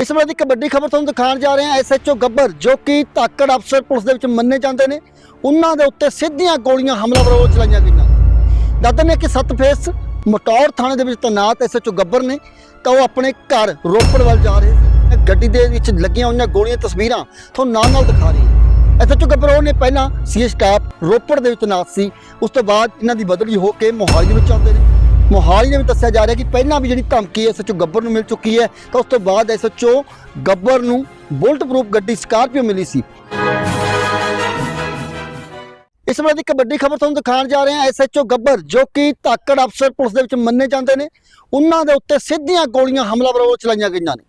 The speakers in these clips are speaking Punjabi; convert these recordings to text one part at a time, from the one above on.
ਇਸ ਸਮੇਂ ਦੀ ਇੱਕ ਵੱਡੀ ਖਬਰ ਤੁਹਾਨੂੰ ਦਿਖਾਉਣ ਜਾ ਰਹੇ ਹਾਂ ਐਸਐਚਓ ਗੱਬਰ, ਜੋ ਕਿ ਧਾਕੜ ਅਫਸਰ ਪੁਲਿਸ ਦੇ ਵਿੱਚ ਮੰਨੇ ਜਾਂਦੇ ਨੇ। ਉਹਨਾਂ ਦੇ ਉੱਤੇ ਸਿੱਧੀਆਂ ਗੋਲੀਆਂ ਹਮਲਾਵਰਾਂ ਵੱਲੋਂ ਚਲਾਈਆਂ ਗਈਆਂ। ਦੱਸਦੇ ਨੇ ਕਿ ਸੱਤ ਫੇਸ ਮਟੌਰ ਥਾਣੇ ਦੇ ਵਿੱਚ ਤੈਨਾਤ ਐਸਐਚਓ ਗੱਬਰ ਨੇ, ਤਾਂ ਉਹ ਆਪਣੇ ਘਰ ਰੋਪੜ ਵੱਲ ਜਾ ਰਹੇ ਸੀ। ਗੱਡੀ ਦੇ ਵਿੱਚ ਲੱਗੀਆਂ ਉਹਨਾਂ ਗੋਲੀਆਂ ਤਸਵੀਰਾਂ ਤੁਹਾਨੂੰ ਨਾਲ ਨਾਲ ਦਿਖਾ ਰਹੀ ਹਾਂ। ਐਸਐਚਓ ਗੱਬਰ, ਉਹ ਨੇ ਪਹਿਲਾਂ ਸੀਏ ਸਟਾਫ ਰੋਪੜ ਦੇ ਵਿੱਚ ਤੈਨਾਤ ਸੀ। ਉਸ ਤੋਂ ਬਾਅਦ ਇਹਨਾਂ ਦੀ ਬਦਲੀ ਹੋ ਕੇ ਮੋਹਾਲੀ ਦੇ ਵਿੱਚ ਆਉਂਦੇ ਨੇ। ਮੋਹਾਲੀ ਦੇ ਵਿੱਚ ਦੱਸਿਆ ਜਾ ਰਿਹਾ ਕਿ ਪਹਿਲਾਂ ਵੀ ਜਿਹੜੀ ਧਮਕੀ ਐਸਐਚਓ ਗੱਬਰ ਨੂੰ ਮਿਲ ਚੁੱਕੀ ਹੈ, ਤਾਂ ਉਸ ਤੋਂ ਬਾਅਦ ਐਸਐਚਓ ਗੱਬਰ ਨੂੰ ਬੁਲਟ ਪ੍ਰੂਫ ਗੱਡੀ ਸਕਾਰਪੀਓ ਮਿਲੀ ਸੀ। ਇਸ ਵੇਲੇ ਦੀ ਇੱਕ ਵੱਡੀ ਖਬਰ ਤੁਹਾਨੂੰ ਦਿਖਾਉਣ ਜਾ ਰਹੇ ਹਾਂ। ਐਸਐਚਓ ਗੱਬਰ, ਜੋ ਕਿ ਤਾਕੜ ਅਫਸਰ ਪੁਲਿਸ ਦੇ ਵਿੱਚ ਮੰਨੇ ਜਾਂਦੇ ਨੇ, ਉਹਨਾਂ ਦੇ ਉੱਤੇ ਸਿੱਧੀਆਂ ਗੋਲੀਆਂ ਹਮਲਾਵਰਾਂ ਵੱਲੋਂ ਚਲਾਈਆਂ ਗਈਆਂ ਨੇ।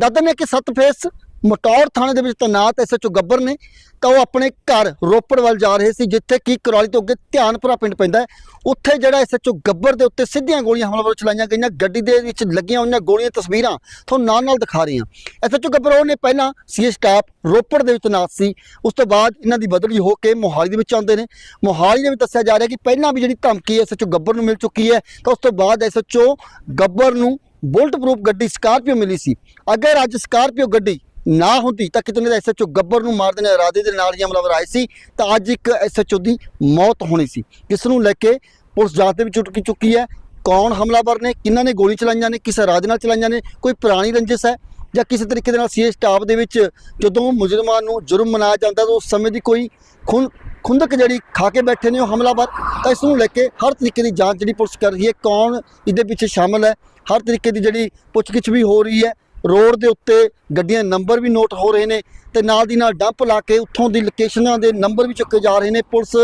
ਦੱਸਦੇ ਨੇ ਕਿ ਸੱਤ ਫੇਸ ਮਟੌਰ ਥਾਣੇ ਦੇ ਵਿੱਚ ਤੈਨਾਤ ਐਸਐਚਓ ਗੱਬਰ ਨੇ, ਤਾਂ ਉਹ ਆਪਣੇ ਘਰ ਰੋਪੜ ਵੱਲ ਜਾ ਰਹੇ ਸੀ, ਜਿੱਥੇ ਕਿ ਕੁਰਾਲੀ ਤੋਂ ਅੱਗੇ ਧਿਆਨਪੁਰਾ ਪਿੰਡ ਪੈਂਦਾ ਉੱਥੇ ਜਿਹੜਾ ਐਸਐਚਓ ਗੱਬਰ ਦੇ ਉੱਤੇ ਸਿੱਧੀਆਂ ਗੋਲੀਆਂ ਹਮਲਾ ਵੱਲੋਂ ਚਲਾਈਆਂ ਗਈਆਂ, ਗੱਡੀ ਦੇ ਵਿੱਚ ਲੱਗੀਆਂ ਉਹਨਾਂ ਗੋਲੀਆਂ ਤਸਵੀਰਾਂ ਤੁਹਾਨੂੰ ਨਾਲ ਨਾਲ ਦਿਖਾ ਰਹੀ ਹਾਂ। ਐਸਐਚਓ ਗੱਬਰ ਉਹਨੇ ਪਹਿਲਾਂ ਸੀਏ ਸਟਾਫ ਰੋਪੜ ਦੇ ਵਿੱਚ ਤੈਨਾਤ ਸੀ, ਉਸ ਤੋਂ ਬਾਅਦ ਇਹਨਾਂ ਦੀ ਬਦਲੀ ਹੋ ਕੇ ਮੋਹਾਲੀ ਦੇ ਵਿੱਚ ਆਉਂਦੇ ਨੇ। ਮੋਹਾਲੀ ਦੇ ਵਿੱਚ ਦੱਸਿਆ ਜਾ ਰਿਹਾ ਕਿ ਪਹਿਲਾਂ ਵੀ ਜਿਹੜੀ ਧਮਕੀ ਐਸਐਚਓ ਗੱਬਰ ਨੂੰ ਮਿਲ ਚੁੱਕੀ ਹੈ, ਤਾਂ ਉਸ ਤੋਂ ਬਾਅਦ ਐਸਐਚਓ ਗੱਬਰ ਨੂੰ ਬੁਲਟ ਪ੍ਰੂਫ ਗੱਡੀ ਸਕਾਰਪੀਓ ਮਿਲੀ ਸੀ। ਅਗਰ ਅੱਜ ਸਕਾਰਪੀਓ ਗੱਡੀ ਨਾ ਹੁੰਦੀ, ਤਾਂ ਕਿਤੇ ਨਾ ਐਸਐਚਓ ਗੱਬਰ ਨੂੰ ਮਾਰ ਦੇਣ ਇਰਾਦੇ ਦੇ ਨਾਲ ਹੀ ਹਮਲਾਵਰ ਆਏ ਸੀ, ਤਾਂ ਅੱਜ ਇੱਕ ਐਸਐਚਓ ਦੀ ਮੌਤ ਹੋਣੀ ਸੀ। ਇਸ ਨੂੰ ਲੈ ਕੇ ਪੁਲਿਸ ਜਾਂਚ ਦੇ ਵਿੱਚ ਚੁੱਕੀ ਚੁੱਕੀ ਹੈ, ਕੌਣ ਹਮਲਾਵਰ ਨੇ, ਕਿਹਨਾਂ ਨੇ ਗੋਲੀ ਚਲਾਈਆਂ ਨੇ, ਕਿਸ ਇਰਾਦੇ ਨਾਲ ਚਲਾਈਆਂ ਨੇ, ਕੋਈ ਪੁਰਾਣੀ ਰੰਜਿਸ਼ ਹੈ, ਜਾਂ ਕਿਸੇ ਤਰੀਕੇ ਦੇ ਨਾਲ ਸੀਏ ਸਟਾਫ ਦੇ ਵਿੱਚ ਜਦੋਂ ਮੁਜਰਮਾਂ ਨੂੰ ਜੁਰਮ ਮਨਾਇਆ ਜਾਂਦਾ, ਤਾਂ ਉਸ ਸਮੇਂ ਦੀ ਕੋਈ ਖੁੰ ਖੁੰਦਕ ਜਿਹੜੀ ਖਾ ਕੇ ਬੈਠੇ ਨੇ ਉਹ ਹਮਲਾਵਰ, ਤਾਂ ਇਸ ਨੂੰ ਲੈ ਕੇ ਹਰ ਤਰੀਕੇ ਦੀ ਜਾਂਚ ਜਿਹੜੀ ਪੁਲਿਸ ਕਰ ਰਹੀ ਹੈ, ਕੌਣ ਇਹਦੇ ਪਿੱਛੇ ਸ਼ਾਮਲ ਹੈ, ਹਰ ਤਰੀਕੇ ਦੀ ਜਿਹੜੀ ਪੁੱਛਗਿੱਛ ਵੀ ਹੋ ਰਹੀ ਹੈ ਰੋਡ ਦੇ ਉੱਤੇ ਗੱਡੀਆਂ ਨੰਬਰ ਵੀ ਨੋਟ ਹੋ ਰਹੇ ਨੇ ਤੇ ਨਾਲ ਦੀ ਨਾਲ ਡੰਪ ਲਾ ਕੇ ਉੱਥੋਂ ਦੀ ਲੋਕੇਸ਼ਨਾਂ ਦੇ ਨੰਬਰ ਵੀ ਚੁੱਕੇ ਜਾ ਰਹੇ ਨੇ। ਪੁਲਿਸ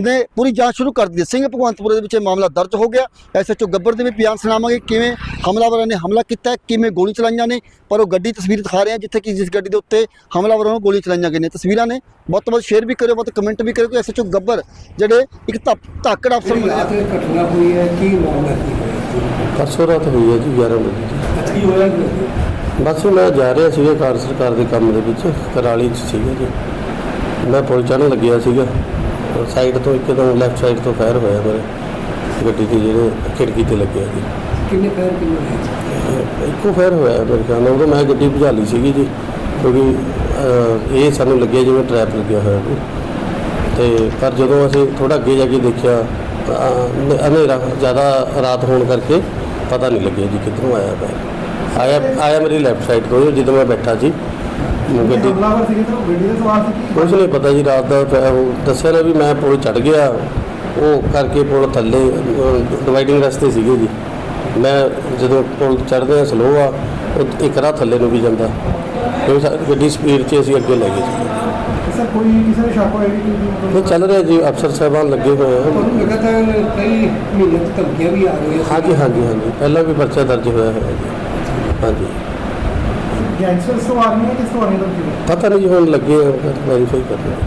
ਨੇ ਪੂਰੀ ਜਾਂਚ ਸ਼ੁਰੂ ਕਰ ਦਿੱਤੀ। ਹੈ। ਸਿੰਘ ਭਗਵੰਤਪੁਰੇ ਦੇ ਵਿੱਚ ਇਹ ਮਾਮਲਾ ਦਰਜ ਹੋ ਗਿਆ। ਐਸਐਚਓ ਗੱਬਰ ਦੇ ਵੀ ਬਿਆਨ ਸੁਣਾਵਾਂਗੇ ਕਿਵੇਂ ਹਮਲਾਵਰਾਂ ਨੇ ਹਮਲਾ ਕੀਤਾ ਹੈ, ਕਿਵੇਂ ਗੋਲੀ ਚਲਾਈਆਂ ਨੇ ਪਰ ਉਹ ਗੱਡੀ ਤਸਵੀਰ ਦਿਖਾ ਰਹੇ ਹਾਂ ਜਿੱਥੇ ਕਿ ਜਿਸ ਗੱਡੀ ਦੇ ਉੱਤੇ ਹਮਲਾਵਰਾਂ ਨੂੰ ਗੋਲੀ ਚਲਾਈਆਂ ਗਈਆਂ ਨੇ। ਤਸਵੀਰਾਂ ਨੇ ਬਹੁਤ ਤੋਂ ਬਹੁਤ ਸ਼ੇਅਰ ਵੀ ਕਰਿਓ ਬਹੁਤ ਕਮੈਂਟ ਵੀ ਕਰਿਓ ਕਿ ਐਸਐਚਓ ਗੱਬਰ ਜਿਹੜੇ ਇੱਕ ਧੱਕ- ਧਾਕੜ ਅਫਸਰ ਮਿਲੇ ਰਾਤ ਇਹ ਘਟਨਾ ਹੋਈ ਹੈ ਕੀ ਮਾਮਲਾ ਕੀ ਹੋਇਆ? ਪਰਸੋਂ ਰਾਤ ਹੋਈ ਹੈ ਜੀ 11 ਵਜੇ। ਕੀ ਹੋਇਆ? ਬਸ ਮੈਂ ਜਾ ਰਿਹਾ ਸੀਗਾ ਕਾਰ ਸਰਕਾਰ ਦੇ ਕੰਮ ਦੇ ਵਿੱਚ ਕਰਾਲੀ 'ਚ ਸੀਗਾ ਜੀ। ਮੈਂ ਪੁਲ ਚੜ੍ਹਨ ਲੱਗਿਆ ਸੀਗਾ। ਸਾਈਡ ਤੋਂ ਇੱਕਦਮ ਲੈਫਟ ਸਾਈਡ ਤੋਂ ਫਾਇਰ ਹੋਇਆ ਮੇਰੇ। ਗੱਡੀ ਦੀ ਜਿਹੜੇ ਖਿੜਕੀ ਤੇ ਲੱਗਿਆ ਜੀ। ਕਿੰਨੇ ਪੈਰ ਕਿੰਨੇ ਹੋਏ? ਇੱਕੋ ਫਾਇਰ ਹੋਇਆ ਮੇਰੇ ਖਿਆਲ ਨਾਲ ਮੈਂ ਗੱਡੀ ਭਜਾ ਲਈ ਸੀਗੀ ਜੀ। ਕਿਉਂਕਿ ਇਹ ਸਾਨੂੰ ਲੱਗਿਆ ਜਿਵੇਂ ਟਰੈਪ ਲੱਗਿਆ ਹੋਇਆ ਕੋਈ ਤੇ ਪਰ ਜਦੋਂ ਅਸੀਂ ਥੋੜਾ ਅੱਗੇ ਜਾ ਕੇ ਦੇਖਿਆ ਹਨੇਰਾ ਜ਼ਿਆਦਾ ਰਾਤ ਹੋਣ ਕਰਕੇ ਪਤਾ ਨਹੀਂ ਲੱਗਿਆ ਜੀ ਕਿੱਧਰੋਂ ਆਇਆ ਫਾਇਰ ਆਇਆ ਆਇਆ ਮੇਰੀ ਲੈਫਟ ਸਾਈਡ ਤੋਂ ਜਦੋਂ ਮੈਂ ਬੈਠਾ ਸੀ। ਗੱਡੀ ਹਮਲਾਵਰ ਸੀਗੇ ਤਾਂ ਉਹ ਗੱਡੀ ਦੇ ਸਵਾਰ ਸੀ ਕੀ ਕੁਛ ਨਹੀਂ ਪਤਾ ਜੀ ਰਾਤ ਦਾ ਉਹ ਦੱਸਿਆ ਨਾ ਵੀ ਮੈਂ ਪੁਲ ਚੜ ਗਿਆ। ਉਹ ਕਰਕੇ ਪੁਲ ਥੱਲੇ ਡਿਵਾਈਡਿੰਗ ਰਸਤੇ ਸੀਗੇ ਜੀ। ਮੈਂ ਜਦੋਂ ਪੁਲ ਚੜਦੇ ਆ ਸਲੋ ਆ ਉਹ ਇੱਕ ਰਾਹ ਥੱਲੇ ਨੂੰ ਵੀ ਜਾਂਦਾ। ਕਿਉਂਕਿ ਗੱਡੀ ਸਪੀਡ 'ਚ ਅਸੀਂ ਅੱਗੇ ਲੈ ਗਏ ਸੀ ਸਰ ਕੋਈ ਕਿਸੇ ਨੇ ਸ਼ੱਕ ਕਿ ਇਹ ਚੱਲ ਰਿਹਾ ਜੀ ਅਫਸਰ ਸਾਹਿਬਾਨ ਲੱਗੇ ਹੋਏ ਆ। ਤੁਹਾਨੂੰ ਲਗਾਤਾਰ ਕਈ ਮਹੀਨੇ ਤੋਂ ਧਮਕੀਆਂ ਵੀ ਆ ਰਹੀਆਂ ਸੀ। ਹਾਂਜੀ ਹਾਂਜੀ ਹਾਂਜੀ। ਪਹਿਲਾਂ ਵੀ ਪਰਚਾ ਦਰਜ ਹੋਇਆ ਹੋਇਆ ਜੀ। ਹਾਂਜੀ। ਗੈਂਗਸਟਰ ਸਵਾਰ ਦਾ ਪਤਾ ਨਹੀਂ ਜੀ ਹੁਣ ਲੱਗੇ ਵੈਰੀਫਾਈ।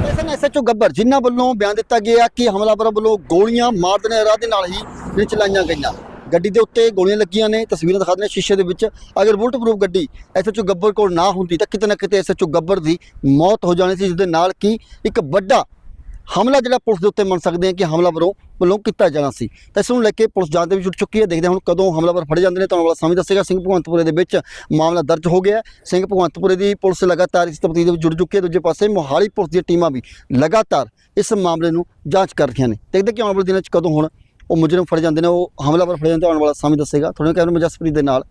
ਐਸਐਨ ਐਸਐਚਓ ਗੱਬਰ ਜਿਨ੍ਹਾਂ ਵੱਲੋਂ ਬਿਆਨ ਦਿੱਤਾ ਗਿਆ ਕਿ ਹਮਲਾਵਰਾਂ ਵੱਲੋਂ ਗੋਲੀਆਂ ਮਾਰ ਦੇਣ ਦੇ ਇਰਾਦੇ ਨਾਲ ਹੀ ਚਲਾਈਆਂ ਗਈਆਂ। ਗੱਡੀ ਦੇ ਉੱਤੇ ਗੋਲੀਆਂ ਲੱਗੀਆਂ ਨੇ ਤਸਵੀਰਾਂ ਦਿਖਾ ਦਿੰਦੇ ਸ਼ੀਸ਼ੇ ਦੇ ਵਿੱਚ ਅਗਰ ਬੁਲਟ ਪ੍ਰੂਫ ਗੱਡੀ ਐਸਐਚਓ ਗੱਬਰ ਕੋਲ ਨਾ ਹੁੰਦੀ ਤਾਂ ਕਿਤੇ ਨਾ ਕਿਤੇ ਐਸਐਚਓ ਗੱਬਰ ਦੀ ਮੌਤ ਹੋ ਜਾਣੀ ਸੀ ਜਿਸ ਦੇ ਨਾਲ ਕਿ ਇੱਕ ਵੱਡਾ ਹਮਲਾ ਜਿਹੜਾ ਪੁਲਿਸ ਦੇ ਉੱਤੇ ਮੰਨ ਸਕਦੇ ਹਾਂ ਕਿ ਹਮਲਾਵਰੋਂ ਵੱਲੋਂ ਕੀਤਾ ਜਾਣਾ ਸੀ। ਤਾਂ ਇਸ ਨੂੰ ਲੈ ਕੇ ਪੁਲਿਸ ਜਾਂਚ ਦੇ ਵਿੱਚ ਜੁਟ ਚੁੱਕੀ ਹੈ। ਦੇਖਦੇ ਹਾਂ ਹੁਣ ਕਦੋਂ ਹਮਲਾਵਰ ਫੜੇ ਜਾਂਦੇ ਨੇ। ਤੁਹਾਨੂੰ ਵਾਲਾ ਸਮੇਂ ਦੱਸੇਗਾ। ਸਿੰਘ ਭਗਵੰਤਪੁਰੇ ਦੇ ਵਿੱਚ ਮਾਮਲਾ ਦਰਜ ਹੋ ਗਿਆ ਸਿੰਘ ਭਗਵੰਤਪੁਰੇ ਦੀ ਪੁਲਿਸ ਲਗਾਤਾਰ ਇਸ ਤਫਤੀਸ਼ ਦੇ ਵਿੱਚ ਜੁੜ ਚੁੱਕੀ ਹੈ। ਦੂਜੇ ਪਾਸੇ ਮੋਹਾਲੀ ਪੁਲਿਸ ਦੀਆਂ ਟੀਮਾਂ ਵੀ ਲਗਾਤਾਰ ਇਸ ਮਾਮਲੇ ਨੂੰ ਜਾਂਚ ਕਰ ਰਹੀਆਂ ਨੇ। ਦੇਖਦੇ ਕਿ ਆਉਣ ਵਾਲੇ ਦਿਨਾਂ 'ਚ ਕਦੋਂ ਹੁਣ ਉਹ ਮੁਜਰਮ ਫੜੇ ਜਾਂਦੇ ਨੇ, ਉਹ ਹਮਲਾਵਰ ਫੜੇ ਜਾਂਦੇ ਆਉਣ ਵਾਲਾ ਸਮੇਂ ਦੱਸੇਗਾ। ਤੁਹਾਡੇ ਕੈਮਰਾ ਮੈਂ ਜਸਪ੍ਰੀਤ ਦੇ ਨਾਲ